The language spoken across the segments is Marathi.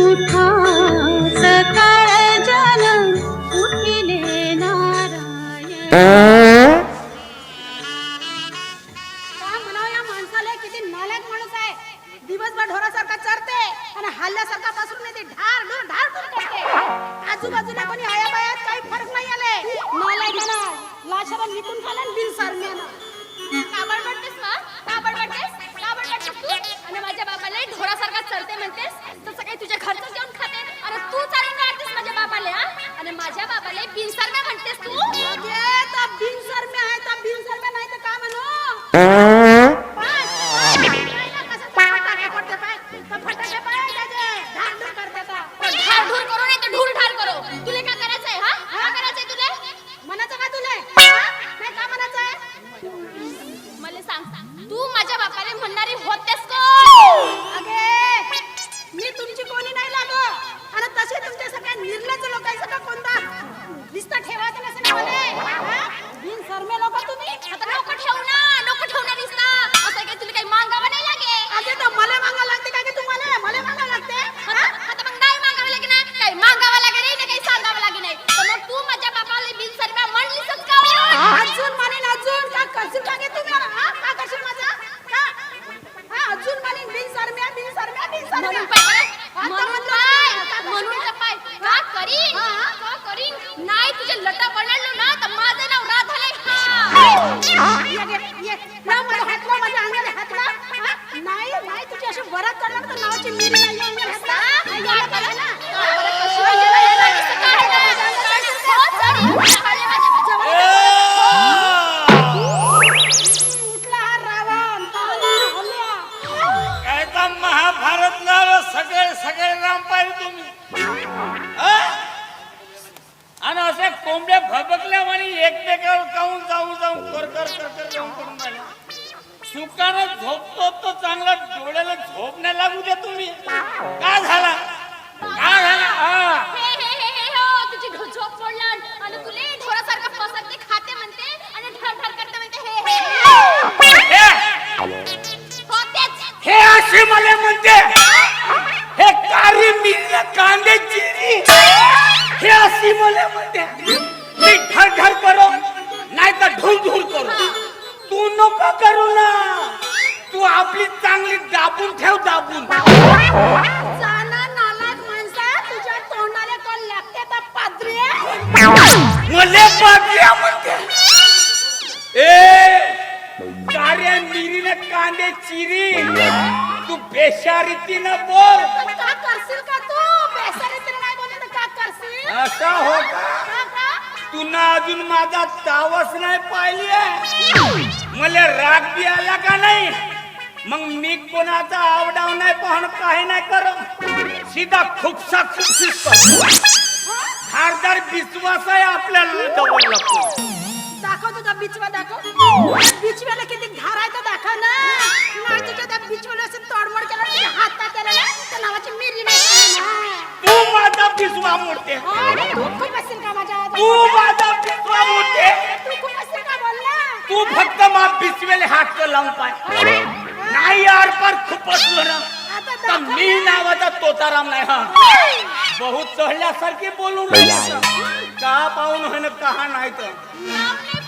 उठा सकाळ जन उठिले नारायण. काय म्हणावं या माणसाला? किती नालायक माणूस आहे. दिवसभर ढोरासारखा चरते आणि हल्ल्यासारखा बसून येते ढार ढोर ढार ढोर करते आजूबाजूला कोणी आया बायात काही फरक नाही आले नालायकानं लाशाला विकून खाल्यान बिन सारण्यानं काबड वाटतेस ना काबड आणि माझ्या बाबाला ढोरासारखा चरते म्हणतेस? तसं काही तुझ्या घरचं जेवण खाते अरे तू चालून काढतेस माझ्या बाबाला आणि माझ्या बाबाला बिनसारखा म्हणतेस तू? अगे, लाव मला हात लाव माझ्या अंगाला हात लाव. नाही नाही तुझी अशी वरात करणार तर नावाची मिरी नाही अंगाला हात लाव. याला पाहिजे ना. बरं, कशी आहे, याला, याला, दिसतं का? याला, याला, याला, उठला हा रावण, पाहुणा, हल्ला. काय का महाभारतला सगळे सगळे राम पाहिजे तुम्ही? आणि असे कोंबड्या भबकल्या आणि एकमेकावर जाऊन जाऊन कर कर कर कर जाऊन करून राहिले. सुखानं झोपतो तो चांगला डोळ्याला झोप नाही लागू द्या तुम्ही. काय झाला? काय झाला? हा. हे हे हे हे हो तुझी ढो- झोप मोडलं आणि तुले ढोरासारखं पसरते खाते म्हणते आणि ढर ढर करते म्हणते हे हे हे. हो! तेच. हे असे मला म्हणते. पाडल्या म्हणते. ए कार्या मिरीने कांदे चिरी. तू बेशारीतीनं बोल. का करशील का तू? बेसारीतीने नाही बोलले तर का करशील? असा हो का? का? तुला अजून माझा तावस नाही पाहिली मला राग बी आला का नाही? मग मी कोणाचा आवडाव नाही पाहण काही नाही कर सीधा खुपसा खुपसीच कर धारदार विश्वास आहे आपल्याला जवळ लागतो दाखव तुझा बिचवा दाखव. बिचव्याला किती धार आहे तर दाखव ना. नाही तुझ्या त्या बिचव्याला असं तोडमोड केलं हातात केलं ना नावाची मिरी नाही ना. तू माझा मोडते. अरे, तू खूप असेल का माझ्या तू माझा मोडते. तू खूप का बोल ना तू फक्त मा हात लावून पाय. नाही यार पर खूप असलो ना आता तर दाखव मी. नावाचा तोताराम नाही हा. बहुत चढल्यासारखी बोलून. का पाहून होईन कहा नाही तर? का का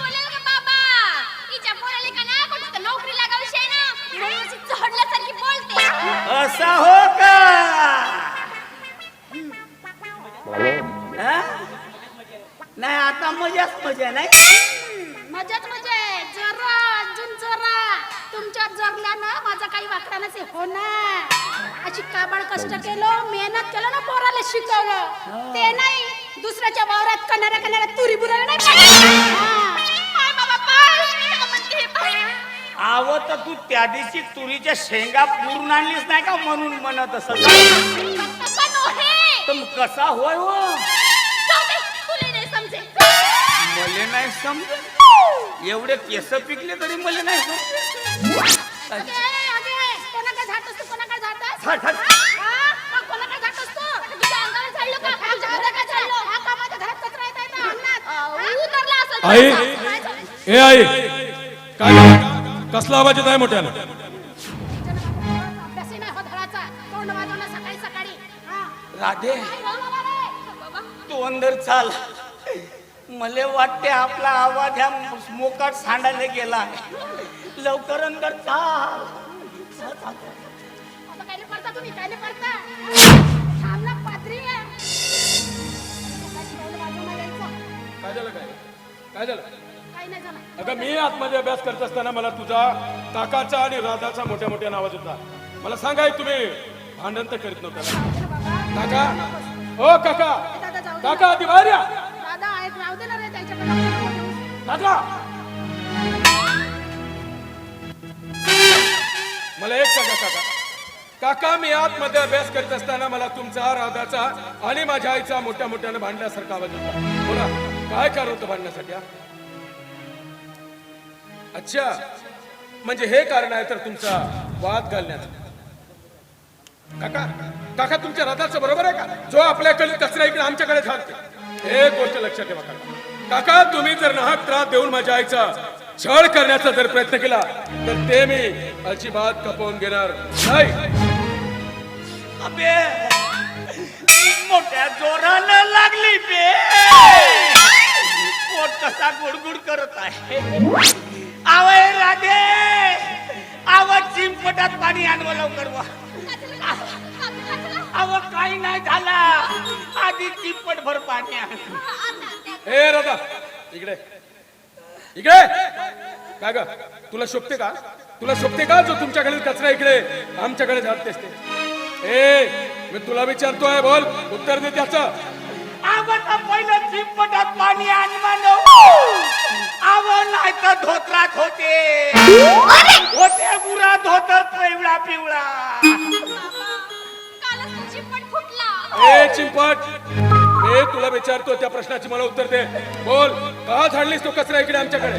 असा हो का? हा? नाही आता मजाच मजा नाही? मजाच मजा आहे. जरा अजून जरा. तुमच्या जरल्यानं माझा काही वाकडा नसे होणार अशी काबाड कष्ट केलं मेहनत केलं ना पोराला शिकवलं. ते नाही दुसऱ्याच्या वावरात कणाऱ्या कणाऱ्या तुरी नाही पाहिजे. हा. हे पाय. आव तर तू त्या दिवशी तुरीच्या शेंगा पूर्ण आणलीस नाही का म्हणून म्हणत असत? तर मग कसा होय हो? जाऊ दे तुला नाही समजे मले नाही समजत. एवढे केस पिकले तरी मला नाही समजत. अगे, झाड. हा? हा, हा? हा, आई. ए आई. काय? कसला आवाज येत आहे मोठ्यानं? सकाळी. हा. राधे. बाबा. तू अंदर चाल. मला वाटते आपला आवाज ह्या मोकाट सांडायला गेला लवकर अंदर चाल. काय तुम्ही? पात्री झालं काय? काय झालं? काही नाही झालं. अगं मी आतमध्ये अभ्यास करत असताना मला तुझा काकाचा आणि राधाचा मोठ्या मोठ्या आवाज होता. मला सांगाय तुम्ही. भांडण तर करीत नव्हता? काका? हो काका. दादा काका आधी बाहेर या. दादा ऐक राहू दे ना रे त्याच्याकडे. नको देऊ. काका मला एक सांगा काका. काका मी आतमध्ये अभ्यास करत असताना मला तुमचा राधाचा आणि माझ्या आईचा मोठ्या मोठ्यानं भांडण्यासारखा आवाज होता. बोला काय कारण होतं भांडण्यासाठी अच्छा म्हणजे हे कारण आहे तर तुमचा वाद घालण्याचं. काका काका तुमच्या रथाचं बरोबर आहे का? जो आपल्याकडे कचरा इकडे आमच्याकडे घालते एक गोष्ट लक्षात ठेवा काका. काका तुम्ही जर नाहक त्रास देऊन माझ्या आईचा छळ करण्याचा जर प्रयत्न केला तर ते मी अजिबात कपवून घेणार नाही. अबे मोठ्या जोरानं लागली बे. पोट कसा गुडगुड करत आहे. आवय राधे आवाज चिंपटात पाणी आणवं लवकर वा. अव काही नाही झाला. आधी चिंपट भर पाणी आण. हे राधा इकडे. इकडे. काय ग तुला शोभते का? तुला शोभते का जो तुमच्याकडे कचरा इकडे? आमच्याकडे घालतेस ते. ए मी तुला विचारतोय बोल. उत्तर दे त्याचं. आवता पहिलं चिंपटात पाणी आण म्हणू आव नाही तर धोत्रात होते. होते बुरा धोतर पिवळा पिवळा. चिपट ए चिंपट. मी तुला विचारतो त्या प्रश्नाची मला उत्तर दे. बोल का झाडलीस तो कचरा इकडे आमच्याकडे?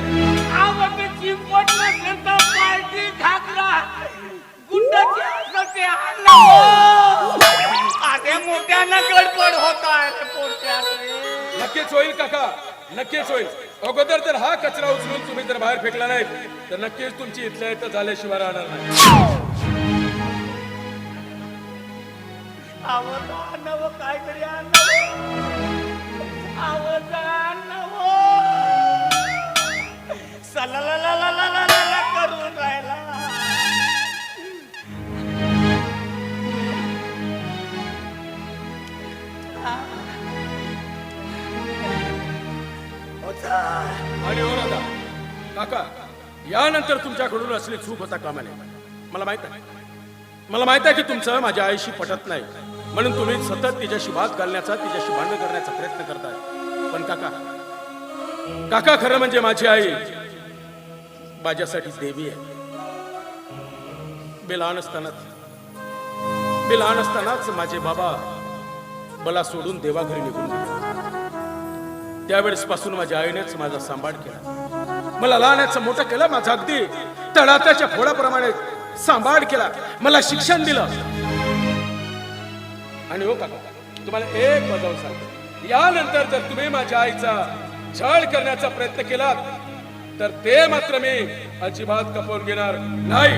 आव ते चिंपट नसेल तर पार्टी घागरा. गुंडाची असं ते आणलं अरे मोठ्यानं गडबड होत आहे. नक्कीच होईल काका. नक्कीच होईल. अगोदर जर हा कचरा उचलून तुम्ही जर बाहेर फेकला नाही तर नक्कीच तुमची इथल्या इथं झाल्याशिवाय राहणार नाही. आवाज आणव आणव सलालालालालाला आणि हो दादा काका यानंतर तुमच्याकडून असली चूक होता कामा नये मला माहीत आहे. मला माहीत आहे की तुमचं माझ्या आईशी पटत नाही. म्हणून तुम्ही सतत तिच्याशी वाद घालण्याचा तिच्याशी भांडण करण्याचा प्रयत्न करताय. पण काका काका खरं म्हणजे माझी आई माझ्यासाठी देवी आहे. मी लहान असतानाच मी लहान असतानाच माझे बाबा मला सोडून देवाघरी निघून गेले. त्यावेळेसपासून माझ्या आईनेच माझा सांभाळ केला. मला लहानाचं मोठं केलं माझा अगदी तळात्याच्या फोडाप्रमाणे सांभाळ केला. मला शिक्षण दिलं. आणि हो काका तुम्हाला एक बजावून सांगतो. यानंतर जर तुम्ही माझ्या आईचा छळ करण्याचा प्रयत्न केलात तर ते मात्र मी अजिबात कपवून घेणार नाही.